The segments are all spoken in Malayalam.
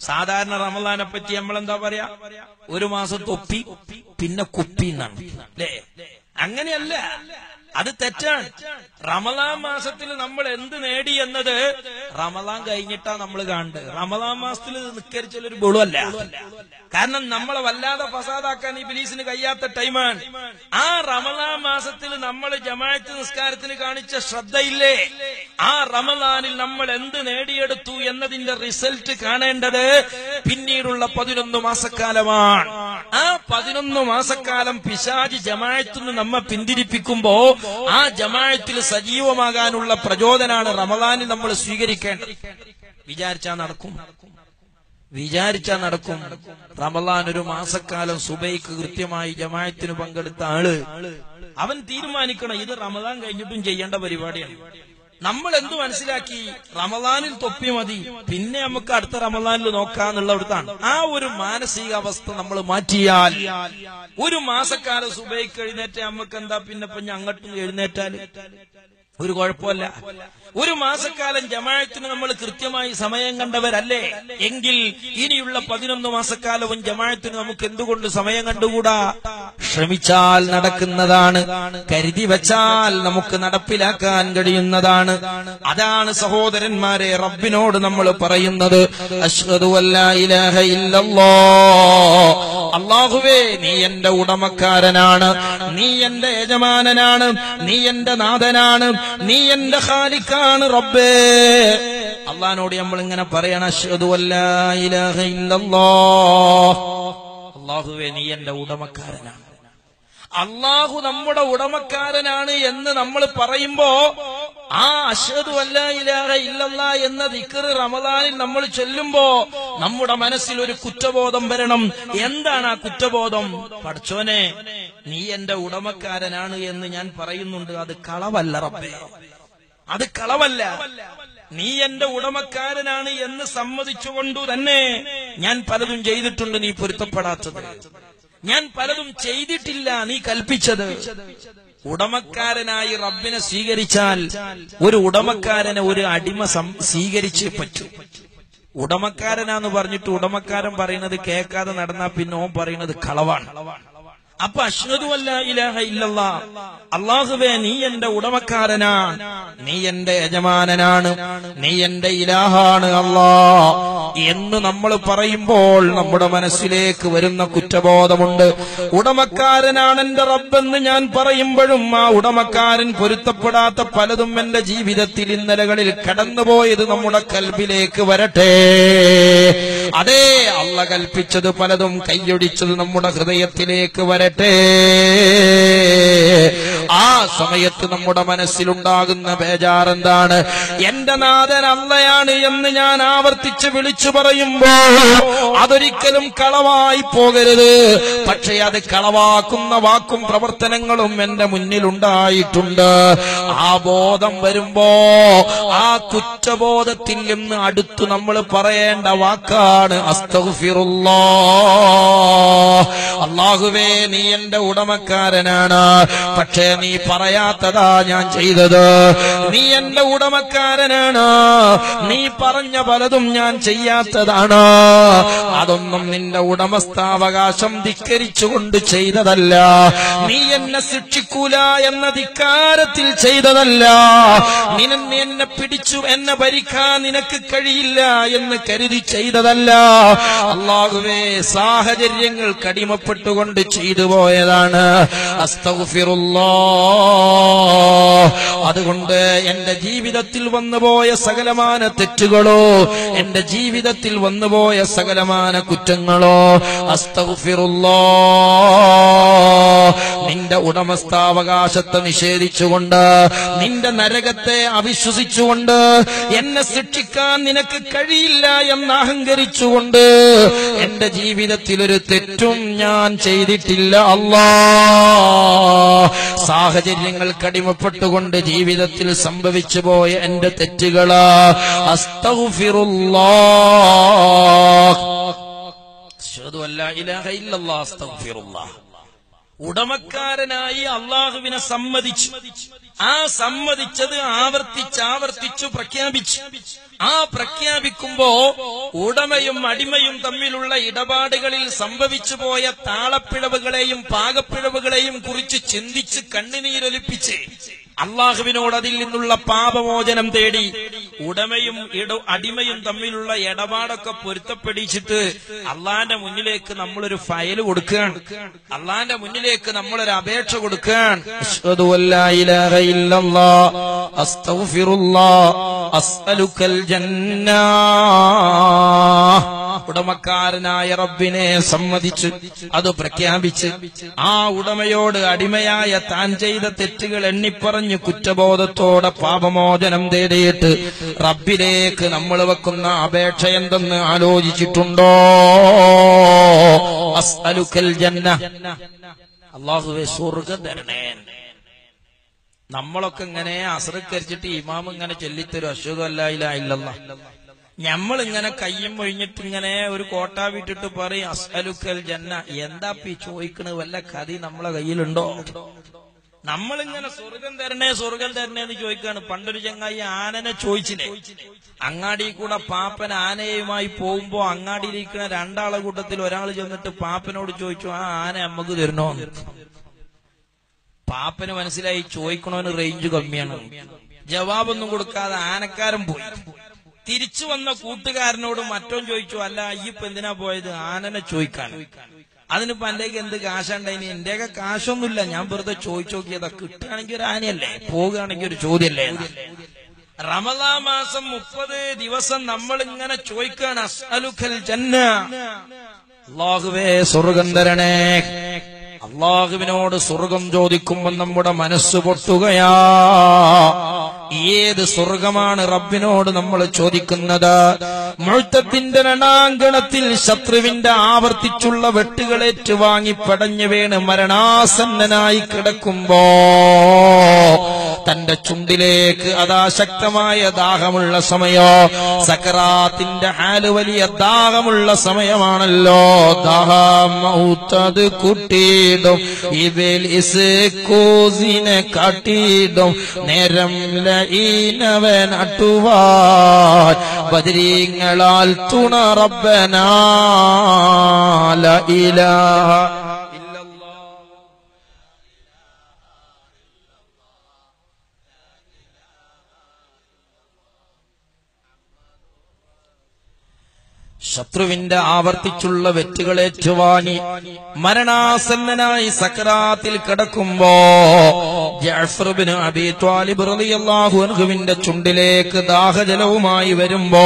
സാധാരണ റമദാനെ പറ്റി നമ്മൾ എന്താ പറയാ? ഒരു മാസം തൊപ്പി പിന്നെ കുപ്പി എന്നാണ്. അല്ലേ? അങ്ങനെയല്ല. അത് തെറ്റാണ്. റമദാൻ മാസത്തിൽ നമ്മൾ എന്ത് നേടി എന്നത് റമലാൻ കഴിഞ്ഞിട്ടാ നമ്മൾ കാണുന്നത്. റമദാൻ മാസത്തിൽ നിക്കരിച്ചൊരു ബുളുവല്ല. കാരണം നമ്മളെ വല്ലാതെ ഫസാദാക്കാൻ ഈ ബിലീസിന് കഴിയാത്ത ടൈമാണ്. ആ റമദാൻ മാസത്തിൽ നമ്മൾ ജമാഅത്ത് നിസ്കാരത്തിന് കാണിച്ച ശ്രദ്ധയില്ലേ? ആ റമലാനിൽ നമ്മൾ എന്ത് നേടിയെടുത്തു എന്നതിന്റെ റിസൾട്ട് കാണേണ്ടത് പിന്നീടുള്ള പതിനൊന്ന് മാസക്കാലമാണ്. ആ പതിനൊന്ന് മാസക്കാലം പിശാജി ജമായത്തുനിന്ന് നമ്മെ പിന്തിരിപ്പിക്കുമ്പോ ആ ജമായത്തിൽ സജീവമാകാനുള്ള പ്രചോദനാണ് റമദാനിൽ നമ്മൾ സ്വീകരിക്കേണ്ടത്. വിചാരിച്ചാ നടക്കും. വിചാരിച്ചാ നടക്കും. റമദാൻ ഒരു മാസക്കാലം സുബൈക്ക് കൃത്യമായി ജമായത്തിന് പങ്കെടുത്ത ആൾ. അവൻ തീരുമാനിക്കണം ഇത് റമദാൻ കഴിഞ്ഞിട്ടും ചെയ്യേണ്ട പരിപാടിയാണ്. നമ്മൾ എന്ത് മനസ്സിലാക്കി? റമദാനിൽ തൊപ്പി മതി. പിന്നെ നമുക്ക് അടുത്ത റമദാനിൽ നോക്കാന്നുള്ളടത്താണ് ആ ഒരു മാനസികാവസ്ഥ നമ്മൾ മാറ്റിയാൽ ഒരു മാസക്കാലം സുബൈക്ക് എഴുന്നേറ്റ നമുക്ക് എന്താ പിന്നെ ഇപ്പൊ അങ്ങോട്ടും എഴുന്നേറ്റാൽ? ഒരു കുഴപ്പമല്ല. ഒരു മാസക്കാലം ജമാഅത്തിന് നമ്മൾ കൃത്യമായി സമയം കണ്ടവരല്ലേ? എങ്കിൽ ഇനിയുള്ള പതിനൊന്ന് മാസക്കാലവും ജമാഅത്തിന് നമുക്ക് എന്തുകൊണ്ട് സമയം കണ്ടുകൂടാ? ശ്രമിച്ചാൽ നടക്കുന്നതാണ്. കരുതി വച്ചാൽ നമുക്ക് നടപ്പിലാക്കാൻ കഴിയുന്നതാണ്. അതാണ് സഹോദരന്മാരെ റബ്ബിനോട് നമ്മൾ പറയുന്നത്. അഷ്ഹദു അല്ലാ ഇലാഹ ഇല്ലല്ലാ. അള്ളാഹുവേ നീ എന്റെ ഉടമക്കാരനാണ്. നീ എന്റെ യജമാനനാണ്. നീ എന്റെ നാഥനാണ്. നീ എന്റെ ഖാലിക്കാണ് റബ്ബേ. അള്ളഹാനോട് നമ്മൾ ഇങ്ങനെ പറയണം അഷ്ഹദു അല്ലാ ഇലാഹ ഇല്ലല്ലാ. അള്ളാഹുവേ നീ എന്റെ ഉടമക്കാരനാണ്. അള്ളാഹു നമ്മുടെ ഉടമക്കാരനാണ് എന്ന് നമ്മൾ പറയുമ്പോ ആ അഷദു അല്ല ഇലാഹ ഇല്ലല്ല എന്ന ദിക്കറ് റമദാനിൽ നമ്മൾ ചൊല്ലുമ്പോ നമ്മുടെ മനസ്സിൽ ഒരു കുറ്റബോധം വരണം. എന്താണ് ആ കുറ്റബോധം? പഠിച്ചോനെ നീ എന്റെ ഉടമക്കാരനാണ് എന്ന് ഞാൻ പറയുന്നുണ്ട്. അത് കളവല്ല റബ്ബേ. അത് കളവല്ല. നീ എന്റെ ഉടമക്കാരനാണ് എന്ന് സമ്മതിച്ചുകൊണ്ടു തന്നെ ഞാൻ പലതും ചെയ്തിട്ടുണ്ട് നീ പൊരുത്തപ്പെടാത്തത്. ഞാൻ പലതും ചെയ്തിട്ടില്ല നീ കൽപ്പിച്ചത്. ഉടമക്കാരനായി റബ്ബിനെ സ്വീകരിച്ചാൽ ഒരു ഉടമക്കാരനെ ഒരു അടിമ സ്വീകരിച്ചേ പറ്റൂ. ഉടമക്കാരനാന്ന് പറഞ്ഞിട്ട് ഉടമക്കാരൻ പറയുന്നത് കേൾക്കാതെ നടന്നാ പിന്നെ ഓൻ പറയുന്നത് കളവാണ്. അപ്പൊ അശ്വതു അല്ല ഇലാഹ ഇല്ലല്ല. അള്ളാഹുവേ നീ എന്റെ ഉടമക്കാരനാണ്. നീ എന്റെ യജമാനനാണ്. നീ എന്റെ ഇലാഹാണ് അല്ലാ. എന്ന് നമ്മൾ പറയുമ്പോൾ നമ്മുടെ മനസ്സിലേക്ക് വരുന്ന കുറ്റബോധമുണ്ട്. ഉടമക്കാരനാണ് എന്റെ റബ്ബെന്ന് ഞാൻ പറയുമ്പോഴും ആ ഉടമക്കാരൻ പൊരുത്തപ്പെടാത്ത പലതും എന്റെ ജീവിതത്തിൽ ഇന്നലകളിൽ കടന്നുപോയത് നമ്മുടെ കൽബിലേക്ക് വരട്ടെ. അതേ അള്ള കൽപ്പിച്ചത് പലതും കൈയൊടിച്ചത് നമ്മുടെ ഹൃദയത്തിലേക്ക് വരട്ടെ. വരട്ടെ ആ സമയത്ത് നമ്മുടെ മനസ്സിലുണ്ടാകുന്ന ബേജാർ എന്താണ് എന്റെ നാഥൻ അള്ളയാണ് എന്ന് ഞാൻ ആവർത്തിച്ച് വിളിച്ചു പറയുമ്പോ അതൊരിക്കലും കളവായി പോകരുത്. പക്ഷെ അത് കളവാക്കുന്ന വാക്കും പ്രവർത്തനങ്ങളും എന്റെ മുന്നിലുണ്ടായിട്ടുണ്ട്. ആ ബോധം വരുമ്പോ ആ കുറ്റബോധത്തിൽ നിന്ന് അടുത്തു നമ്മൾ പറയേണ്ട വാക്കാണ് അള്ളാഹുവേ നീ എന്റെ ഉടമക്കാരനാണ്. പക്ഷേ നീ പറയാത്തതാ ഞാൻ ചെയ്തത്. നീ എന്റെ ഉടമക്കാരനാണ്. നീ പറഞ്ഞ പലതും ഞാൻ ചെയ്യാത്തതാണ്. അതൊന്നും നിന്റെ ഉടമസ്ഥാവകാശം ധിക്കരിച്ചുകൊണ്ട് ചെയ്തതല്ല. നീ എന്നെ ശിക്ഷിക്കൂല എന്ന ധിക്കാരത്തിൽ ചെയ്തതല്ല. നിന്നെ എന്നെ പിടിച്ചു എന്നെ ഭരിക്കാൻ നിനക്ക് കഴിയില്ല എന്ന് കരുതി ചെയ്തതല്ല. അള്ളാഹുവേ സാഹചര്യങ്ങൾ കടിമപ്പെട്ടുകൊണ്ട് ചെയ്തു പോയതാണ്. അസ്തഗ്ഫിറുല്ലാ. അതുകൊണ്ട് എന്റെ ജീവിതത്തിൽ വന്നുപോയ സകലമാന തെറ്റുകളോ എന്റെ ജീവിതത്തിൽ വന്നുപോയ സകലമാന കുറ്റങ്ങളോ അസ്തഗ്ഫിറുല്ലാ. നിന്റെ ഉടമസ്ഥാവകാശത്തെ നിഷേധിച്ചുകൊണ്ട് നിന്റെ നരകത്തെ അവിശ്വസിച്ചുകൊണ്ട് എന്നെ ശിക്ഷിക്കാൻ നിനക്ക് കഴിയില്ല എന്ന് അഹങ്കരിച്ചുകൊണ്ട് എന്റെ ജീവിതത്തിൽ ഒരു തെറ്റും ഞാൻ ചെയ്തിട്ടില്ല. അല്ലാ സാഹചര്യങ്ങൾ കടിമപ്പെട്ടുകൊണ്ട് ജീവിതത്തിൽ സംഭവിച്ചു പോയ എന്റെ തെറ്റുകൾ അസ്തഗ്ഫിറുല്ലാ. അഷ്ഹദു ഇലാഹ ഇല്ലല്ലാഹ് അസ്തഗ്ഫിറുല്ലാഹ് ഉടമക്കാരനായി അള്ളാഹുവിനെ സമ്മതിച്ചു. ആ സമ്മതിച്ചത് ആവർത്തിച്ചാവർത്തിച്ചു പ്രഖ്യാപിച്ചു. ആ പ്രഖ്യാപിക്കുമ്പോ ഉടമയും അടിമയും തമ്മിലുള്ള ഇടപാടുകളിൽ സംഭവിച്ചു പോയ താളപ്പിഴവുകളെയും പാകപ്പിഴവുകളെയും കുറിച്ച് ചിന്തിച്ച് കണ്ണുനീരൊലിപ്പിച്ച് അള്ളാഹുവിനോട് അതിൽ നിന്നുള്ള പാപമോചനം തേടി ഉടമയും അടിമയും തമ്മിലുള്ള ഇടപാടൊക്കെ പൊരുത്തപ്പെടിച്ചിട്ട് അള്ളാന്റെ മുന്നിലേക്ക് നമ്മളൊരു ഫയൽ കൊടുക്കുകയാണ്. അള്ളാന്റെ മുന്നിലേക്ക് നമ്മളൊരു അപേക്ഷ കൊടുക്കുകയാണ്. അസ്അലുക്കൽ ജന്ന. ഉടമക്കാരനായ റബ്ബിനെ സമ്മതിച്ച്. അത് പ്രഖ്യാപിച്ച് ആ ഉടമയോട് അടിമയായ താൻ ചെയ്ത തെറ്റുകൾ എണ്ണിപ്പറഞ്ഞ് കുറ്റബോധത്തോടെ പാപമോചനം തേടിയിട്ട് റബ്ബിലേക്ക് നമ്മൾ വെക്കുന്ന അപേക്ഷ എന്തെന്ന് ആലോചിച്ചിട്ടുണ്ടോ? അസ്അലുക്കൽ ജന്ന. അള്ളാഹുവെ സ്വർഗം തരണേ. നമ്മളൊക്കെ ഇങ്ങനെ അസറിക്കരിച്ചിട്ട് ഇമാം ഇങ്ങനെ ചൊല്ലിത്തരും അശ്വതം അല്ലായില്ല ഇല്ലല്ല. ഞമ്മളിങ്ങനെ കയ്യും ഒഴിഞ്ഞിട്ട് ഇങ്ങനെ ഒരു കോട്ട വിട്ടിട്ട് പറയും അസ്അലുക്കൽ ജന്ന. എന്താ പി ചോദിക്കണ വല്ല കഥ നമ്മളെ കയ്യിലുണ്ടോ? നമ്മളിങ്ങനെ സ്വർഗം തരണേ സ്വർഗം തരണേ എന്ന് ചോദിക്കാണ്. പണ്ടൊരു ചങ്ങായി ആനനെ ചോദിച്ചില്ലേ? അങ്ങാടി കൂടെ പാപ്പൻ ആനയുമായി പോകുമ്പോ അങ്ങാടിയിലിരിക്കുന്ന രണ്ടാളെ കൂട്ടത്തിൽ ഒരാൾ ചെന്നിട്ട് പാപ്പനോട് ചോദിച്ചു ആ ആന അമ്മയ്ക്ക് തരണോ? പാപ്പന് മനസ്സിലായി ചോദിക്കണോന് റേഞ്ച് കമ്മിയാണ്. ജവാബൊന്നും കൊടുക്കാതെ ആനക്കാരൻ പോയി. തിരിച്ചു വന്ന കൂട്ടുകാരനോട് മറ്റോ ചോദിച്ചു അല്ല അയ്യപ്പ എന്തിനാ പോയത്? ആനനെ ചോദിക്കാൻ അതിനിപ്പോ എന്റെയൊക്കെ എന്ത് കാശുണ്ടായിനി എന്റെയൊക്കെ കാശൊന്നുമില്ല. ഞാൻ വെറുതെ ചോദിച്ചു നോക്കിയതാ കിട്ടുകയാണെങ്കിൽ ഒരു ആനയല്ലേ? പോകുകയാണെങ്കിൽ ഒരു ചോദ്യല്ലേ? റമദാ മാസം മുപ്പത് ദിവസം നമ്മൾ ഇങ്ങനെ ചോദിക്കാണ് അസ്അലുഖൽ ജന്ന അള്ളാഹുവേ സ്വർഗം തരണേ. അള്ളാഹുവിനോട് സ്വർഗം ചോദിക്കുമ്പോൾ നമ്മുടെ മനസ്സ് പൊട്ടുകയാ. ഏത് സ്വർഗമാണ് റബ്ബിനോട് നമ്മൾ ചോദിക്കുന്നത്? മുഴുത്തത്തിന്റെ രണാങ്കണത്തിൽ ശത്രുവിന്റെ ആവർത്തിച്ചുള്ള വെട്ടുകളേറ്റ് വാങ്ങി പടഞ്ഞു വീണ് മരണാസന്നനായി കിടക്കുമ്പോ തന്റെ ചുണ്ടിലേക്ക് അതാ ശക്തമായ ദാഹമുള്ള സമയോ സക്കറാത്തിന്റെ ഹാൽ വലിയ ദാഹമുള്ള സമയമാണല്ലോ. ദാഹം ദാഹമൗത്തത് കുട്ടിയിടും. ഇബിലിസ് കോസിനെ കാട്ടിയിടും. നേരം ലീനവൻ അട്ടുവാൻ. ബദരീങ്ങളാൽ തുണ റബ്ബനാ. ഇലാഹ ശത്രുവിന്റെ ആവർത്തിച്ചുള്ള വെറ്റുകളേറ്റുവാങ്ങി മരണാസന്നനായി സക്രാത്തിൽ കിടക്കുമ്പോ ജാഫ്രുബിന്റെ ചുണ്ടിലേക്ക് ദാഹജലവുമായി വരുമ്പോ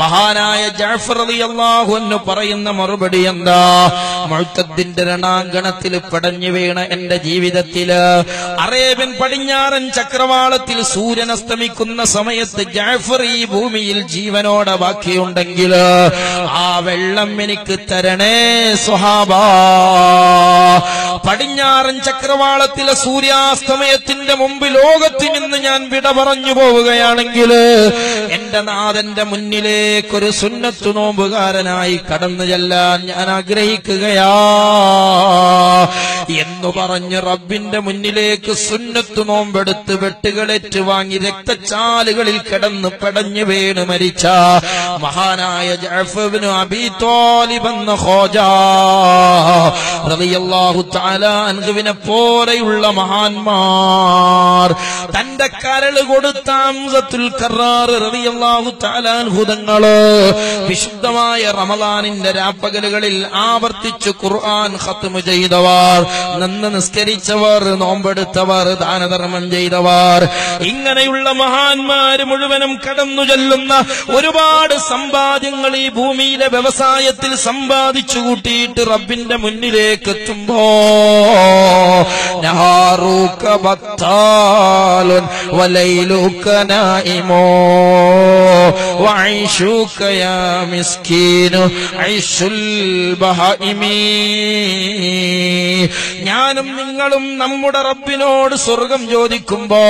മഹാനായ ജഅഫർ റളിയല്ലാഹു അൻഹു പറയുന്ന മറുപടി എന്താ? മുഴുത്തത്തിന്റെ രണാങ്കണത്തിൽ പടഞ്ഞു വീണ എന്റെ ജീവിതത്തിൽ അറേബ്യൻ പടിഞ്ഞാറൻ ചക്രവാളത്തിൽ സൂര്യൻ അസ്തമിക്കുന്ന സമയത്ത് ജാഫർ ഈ ഭൂമിയിൽ ജീവനോടെ ബാക്കിയുണ്ടെങ്കിൽ ആ വെള്ളം എനിക്ക് തരണേ സ്വഹാബ പടിഞ്ഞാറൻ ചക്രവാളത്തിലെ സൂര്യാസ്തമയത്തിന്റെ മുമ്പ് ലോകത്തിൽ നിന്ന് ഞാൻ വിട പറഞ്ഞു പോവുകയാണെങ്കിൽ എന്റെ നാഥന്റെ മുന്നിലേക്കൊരു സുന്നത്തു നോമ്പുകാരനായി കടന്നു ചെല്ലാൻ ഞാൻ ആഗ്രഹിക്കുകയാ. എന്നു പറഞ്ഞ് റബ്ബിന്റെ മുന്നിലേക്ക് സുന്നത്തു നോമ്പെടുത്ത് വെട്ടുകളേറ്റ് വാങ്ങി രക്തച്ചാലുകളിൽ കിടന്ന് പടഞ്ഞു വീണ് മരിച്ച മഹാനായ ജഅഫബിന് അബി ത്വാലിബ് എന്ന ഖോജ റളിയല്ലാഹു തആല അൻഹുവിനെ പോലെയുള്ള മഹാന്മാർ തന്റെ കരൾ കൊടുത്ത ഹംസത്തുൽ കറാർ റളിയല്ലാഹു തആല അൻഹുതങ്ങൾ വിശുദ്ധമായ റമദാനിന്റെ രാപ്പകലുകളിൽ ആവർത്തിച്ച് ഖുർആൻ ഖത്മ് ചെയ്തവർ നന്ന് നിസ്കരിച്ചവർ നോമ്പെടുത്തവർ ദാനധർമ്മം ചെയ്തവർ. ഇങ്ങനെയുള്ള മഹാന്മാര് മുഴുവനും കടന്നു ചെല്ലുന്ന ഒരുപാട് സമ്പാദ്യങ്ങൾ ഈ ഭൂമിയിലെ വ്യവസായത്തിൽ സമ്പാദിച്ചു കൂട്ടിയിട്ട് റബ്ബിന്റെ മുന്നിലേക്ക് എത്തുമ്പോ നഹാറു نهارك بطال وليلك نائم وعيشك يا مسكين عيش البهائم ഞാനും നിങ്ങളും നമ്മുടെ റബ്ബിനോട് സ്വർഗം ചോദിക്കുമ്പോ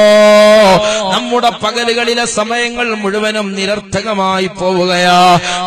നമ്മുടെ പകലുകളിലെ സമയങ്ങൾ മുഴുവനും നിരർത്ഥകമായി പോവുകയാ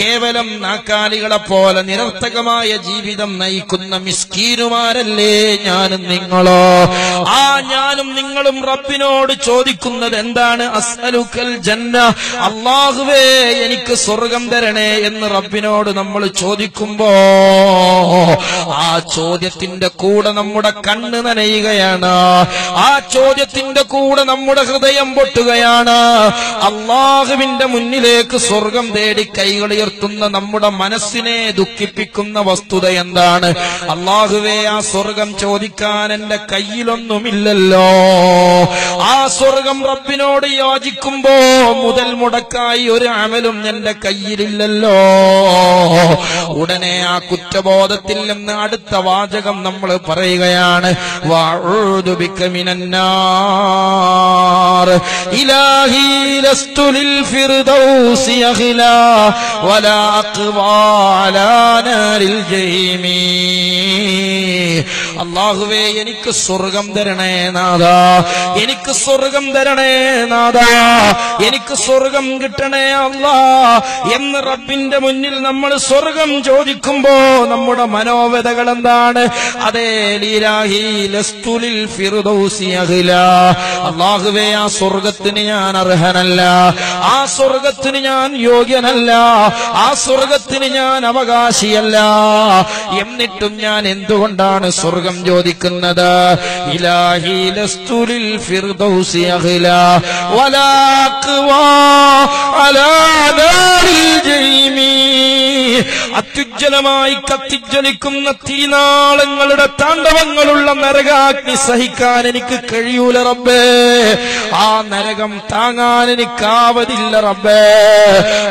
കേവലം നാക്കാലികളെ പോലെ നിരർത്ഥകമായ ജീവിതം നയിക്കുന്ന മിസ്കീനുമാരല്ലേ ഞാനും നിങ്ങളോ? ആ ഞാനും നിങ്ങളും റബ്ബിനോട് ചോദിക്കുന്നത് എന്താണ്? അസ്അലുക്കൽ ജന്ന. അള്ളാഹുവേ എനിക്ക് സ്വർഗം തരണേ എന്ന് റബ്ബിനോട് നമ്മൾ ചോദിക്കുമ്പോ ആ ചോദ്യത്തിന്റെ കൂടെ നമ്മുടെ കണ്ണ് നനയുകയാണ്. ആ ചോദ്യത്തിന്റെ കൂടെ നമ്മുടെ ഹൃദയം പൊട്ടുകയാണ്. അള്ളാഹുവിന്റെ മുന്നിലേക്ക് സ്വർഗം തേടി കൈകളുയർത്തുന്ന നമ്മുടെ മനസ്സിനെ ദുഃഖിപ്പിക്കുന്ന വസ്തുത എന്താണ്? അള്ളാഹുവേ ആ സ്വർഗം ചോദിക്കാൻ എന്റെ കയ്യിലൊന്നുമില്ലല്ലോ. ആ സ്വർഗം റബ്ബിനോട് യോജിക്കുമ്പോ മുതൽ മുടക്കായി ഒരു അമലും എന്റെ കയ്യിലില്ലല്ലോ. ഉടനെ ആ കുറ്റബോധത്തിൽ നിന്ന് അടുത്ത വാചകം നമ്മൾ പറയുകയാണ്. ഇലാഹി ലസ്തുലിൽ ഫിർദൗസി അഖിലാ. ولا أقضى على نار الجحيم. അള്ളാഹുവേ എനിക്ക് സ്വർഗം തരണേ നാദ എനിക്ക് സ്വർഗം തരണേ നാദ എനിക്ക് സ്വർഗം കിട്ടണേ അല്ലാ. എന്ന് റബ്ബിന്റെ മുന്നിൽ നമ്മൾ സ്വർഗം ചോദിക്കുമ്പോ നമ്മുടെ മനോവ്യതകൾ എന്താണ്? അതേ അള്ളാഹുവേ ആ സ്വർഗത്തിന് ഞാൻ അർഹനല്ല. ആ സ്വർഗത്തിന് ഞാൻ യോഗ്യനല്ല. ആ സ്വർഗത്തിന് ഞാൻ അവകാശിയല്ല. എന്നിട്ടും ഞാൻ എന്തുകൊണ്ടാണ് സ്വർഗം ചോദിക്കുന്നത്. ഇലാഹി ലസ്തുലിൽ ഫിർദൗസി അത്യുജ്വലമായി കത്തിജ്വലിക്കുന്ന തീനാളങ്ങളുടെ താണ്ഡവങ്ങളുള്ള നരകാഗ്നി സഹിക്കാൻ എനിക്ക് കഴിയൂല റബ്ബേ. ആ നരകം താങ്ങാൻ എനിക്കാവതില്ല റബ്ബേ.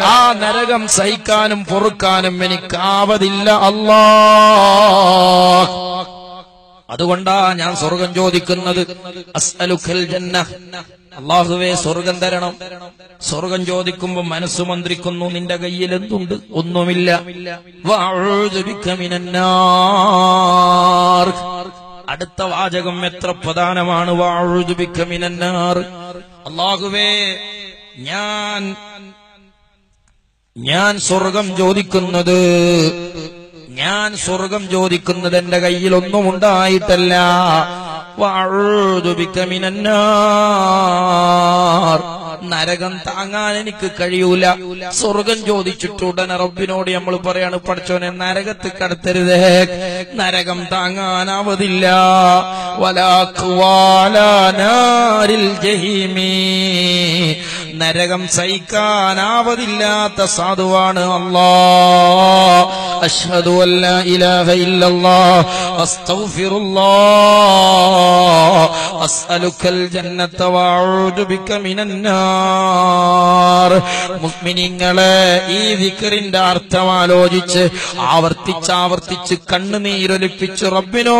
ആ നരകം സഹിക്കാനും പൊറുക്കാനും എനിക്കാവതില്ല അല്ലാ അതുകൊണ്ടാ ഞാൻ സ്വർഗം ചോദിക്കുന്നത്. അസ്അലുക്കൽ ജന്ന. അള്ളാഹുവേ സ്വർഗം തരണം. സ്വർഗം ചോദിക്കുമ്പോ മനസ്സ് മന്ത്രിക്കുന്നു. നിന്റെ കയ്യിൽ എന്തുണ്ട്? ഒന്നുമില്ല. അടുത്ത വാചകം എത്ര പ്രധാനമാണ്. മിനന്നാർ. അള്ളാഹുവേ ഞാൻ ഞാൻ സ്വർഗം ചോദിക്കുന്നത്. ഞാൻ സ്വർഗം ചോദിക്കുന്നത് എന്റെ കയ്യിൽ ഒന്നും ഉണ്ടായിട്ടല്ല. നരകം താങ്ങാൻ എനിക്ക് കഴിയൂല. സ്വർഗം ചോദിച്ചിട്ട് ഉടനെ റബ്ബിനോട് നമ്മൾ പറയാണ് പഠിച്ചോനെ നരകത്ത് കടത്തരുതേ. നരകം താങ്ങാനാവതില്ല. വലാഖ്വാലാനാരിൽ ജഹീമീ നരകം സഹിക്കാനാവതില്ലാത്ത സാധുവാണ് അല്ലാ അഷ്ഹദു അസ്അലുക്കൽ ജന്നത വഅഊദു ബിക മിനന്നാർ ഈ ദിക്റിന്റെ അർത്ഥം ആലോചിച്ച് ആവർത്തിച്ചാവർത്തിച്ച് ആവർത്തിച്ച് കണ്ണുനീരൊലിപ്പിച്ച് റബ്ബിനോ